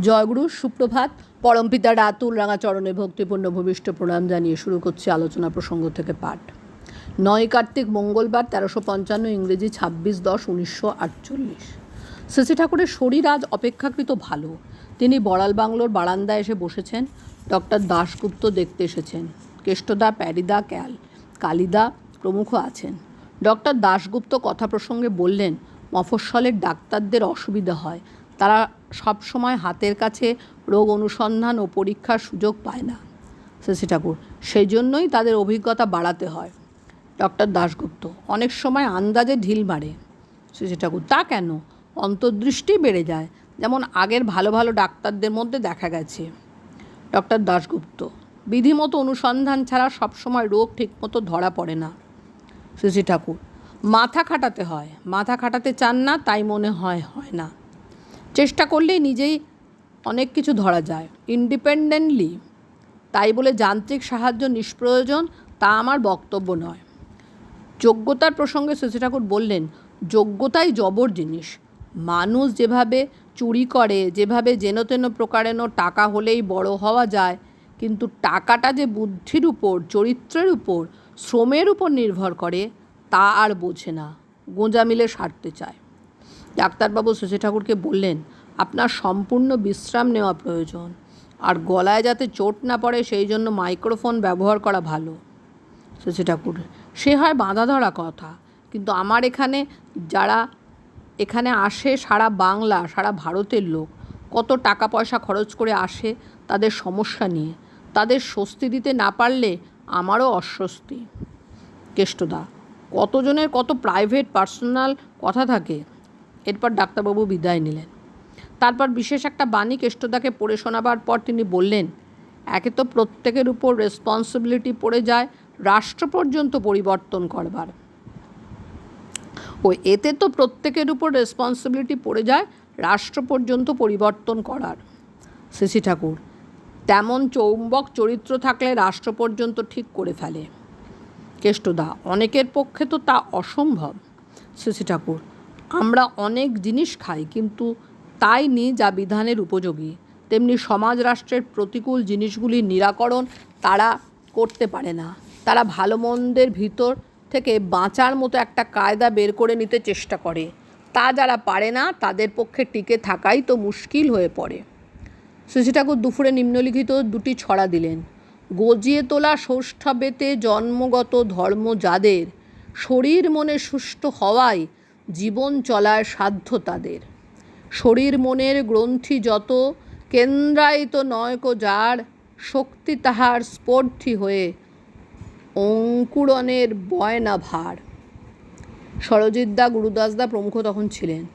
জয়গুরু, সুপ্রভাত। পরমপিতা রাতুল রাঙাচরণে ভক্তিপূর্ণ ভূমিষ্ঠ প্রণাম জানিয়ে শুরু করছি আলোচনা প্রসঙ্গ থেকে পাঠ। নয় কার্তিক, মঙ্গলবার, তেরোশো পঞ্চান্ন ইংরেজি, ছাব্বিশ দশ, উনিশশো আটচল্লিশ। শ্রী ঠাকুরের শরীর আজ অপেক্ষাকৃত ভালো। তিনি বড়াল বাংলোর বারান্দায় এসে বসেছেন। ডক্টর দাশগুপ্ত দেখতে এসেছেন। কেষ্টদা, প্যারিদা, ক্যাল, কালিদা প্রমুখ আছেন। ডক্টর দাশগুপ্ত কথা প্রসঙ্গে বললেন, মফস্বলের ডাক্তারদের অসুবিধা হয়। তারা সব সময় হাতের কাছে রোগ অনুসন্ধান ও পরীক্ষার সুযোগ পায় না, শশী ঠাকুর। সেই জন্যই তাদের অভিজ্ঞতা বাড়াতে হয়। ডক্টর দাশগুপ্ত, অনেক সময় আন্দাজে ঢিল মারে। শশী ঠাকুর, তা কেন? অন্তর্দৃষ্টি বেড়ে যায়, যেমন আগের ভালো ভালো ডাক্তারদের মধ্যে দেখা গেছে। ডক্টর দাশগুপ্ত, বিধিমতো অনুসন্ধান ছাড়া সবসময় রোগ ঠিকমতো ধরা পড়ে না। শশী ঠাকুর, মাথা খাটাতে হয়। মাথা খাটাতে চান না, তাই মনে হয় হয় না। চেষ্টা করলেই নিজেই অনেক কিছু ধরা যায়। ইন্ডিপেন্ডেন্টলি তাই বলে যান্ত্রিক সাহায্য নিষ্প্রয়োজন তা আমার বক্তব্য নয়। যোগ্যতার প্রসঙ্গে শশী ঠাকুর বললেন, যোগ্যতাই জবর জিনিস। মানুষ যেভাবে চুরি করে, যেভাবে যেন তেন প্রকারেণ টাকা হলেই বড় হওয়া যায়, কিন্তু টাকাটা যে বুদ্ধির উপর, চরিত্রের উপর, শ্রমের উপর নির্ভর করে, তা আর বোঝে না। গোঁজা মিলে সারতে চায়। ডাক্তারবাবু শশী ঠাকুরকে বললেন, আপনার সম্পূর্ণ বিশ্রাম নেওয়া প্রয়োজন। আর গলায় যাতে চোট না পড়ে, সেই জন্য মাইক্রোফোন ব্যবহার করা ভালো। শশী ঠাকুর, সে হয় বাঁধা ধরা কথা। কিন্তু আমার এখানে যারা, এখানে আসে সারা বাংলা, সারা ভারতের লোক। কত টাকা পয়সা খরচ করে আসে তাদের সমস্যা নিয়ে। তাদের স্বস্তি দিতে না পারলে আমারও অস্বস্তি। কেষ্টদা, কতজনের কত প্রাইভেট পার্সোনাল কথা থাকে। এরপর ডাক্তারবাবু বিদায় নিলেন। তারপর বিশেষ একটা বাণী কেষ্টদাকে পড়ে শোনাবার পর তিনি বললেন, একে তো প্রত্যেকের উপর রেসপন্সিবিলিটি পড়ে যায়, রাষ্ট্র পর্যন্ত পরিবর্তন করবার। ও এতে তো প্রত্যেকের উপর রেসপন্সিবিলিটি পড়ে যায়, রাষ্ট্র পর্যন্ত পরিবর্তন করার। শশী ঠাকুর, তেমন চৌম্বক চরিত্র থাকলে রাষ্ট্র পর্যন্ত ঠিক করে ফেলে। কেষ্টদা, অনেকের পক্ষে তো তা অসম্ভব। শশী ঠাকুর আমরা অনেক জিনিস খাই, কিন্তু তাই নি যা বিধানের উপযোগী। তেমনি সমাজ রাষ্ট্রের প্রতিকূল জিনিসগুলির নিরাকরণ তারা করতে পারে না। তারা ভালো মন্দের ভিতর থেকে বাঁচার মতো একটা কায়দা বের করে নিতে চেষ্টা করে। তা যারা পারে না, তাদের পক্ষে টিকে থাকাই তো মুশকিল হয়ে পড়ে। শশী ঠাকুর দুপুরে নিম্নলিখিত দুটি ছড়া দিলেন। গজিয়ে তোলা সৌষ্ঠবেতে জন্মগত ধর্ম যাদের, শরীর মনে সুষ্ঠু হওয়ায় জীবন চলার সাধ্য তাদের। শরীর মনের গ্রন্থি যত, কেন্দ্রায়িত নয়কো যার, শক্তি তাহার স্পর্ধি হয়ে অঙ্কুরণের বয়না ভার সরজিৎদা গুরুদাসদা প্রমুখ তখন ছিলেন।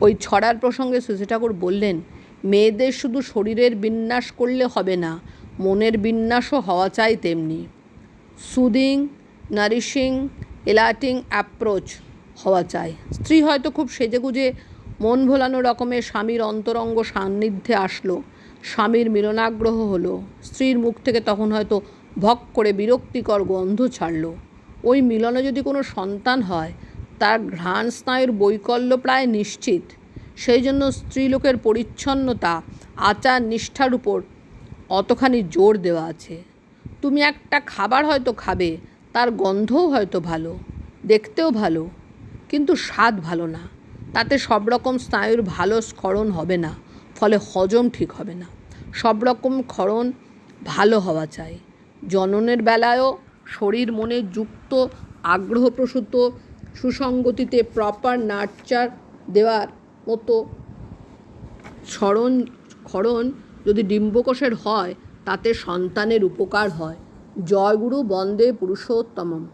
ওই ছড়ার প্রসঙ্গে শশী ঠাকুর বললেন, মেয়েদের শুধু শরীরের বিন্যাস করলে হবে না, মনের বিন্যাসও হওয়া চাই তেমনি। সুদিং, নারিশিং, এলাটিং অ্যাপ্রোচ হওয়া চাই। স্ত্রী হয়তো খুব সেজেগুজে, মন ভোলানো রকমের স্বামীর অন্তরঙ্গ সান্নিধ্যে আসলো, স্বামীর মিলনাগ্রহ হলো। স্ত্রীর মুখ থেকে তখন হয়তো ভক করে বিরক্তিকর গন্ধ ছাড়লো। ওই মিলনে যদি কোনো সন্তান হয়, তার ঘ্রাণ স্নায়ুর বৈকল্য প্রায় নিশ্চিত। সেই জন্য স্ত্রীলোকের পরিচ্ছন্নতা, আচার নিষ্ঠার উপর অতখানি জোর দেওয়া আছে। তুমি একটা খাবার হয়তো খাবে, তার গন্ধও হয়তো ভালো, দেখতেও ভালো। কিন্তু স্বাদ ভালো না। তাতে সব রকম স্নায়ুর ভালো স্খলন হবে না, ফলে হজম ঠিক হবে না। সব রকম ক্ষরণ ভালো হওয়া চাই। জননের বেলায়ও শরীর মনে যুক্ত, আগ্রহপ্রসূত সুসঙ্গতিতে প্রপার নার্চার দেওয়ার মতো স্মরণ ক্ষরণ যদি ডিম্বকোষের হয়, তাতে সন্তানের উপকার হয়। জয়গুরু বন্দে পুরুষোত্তমম।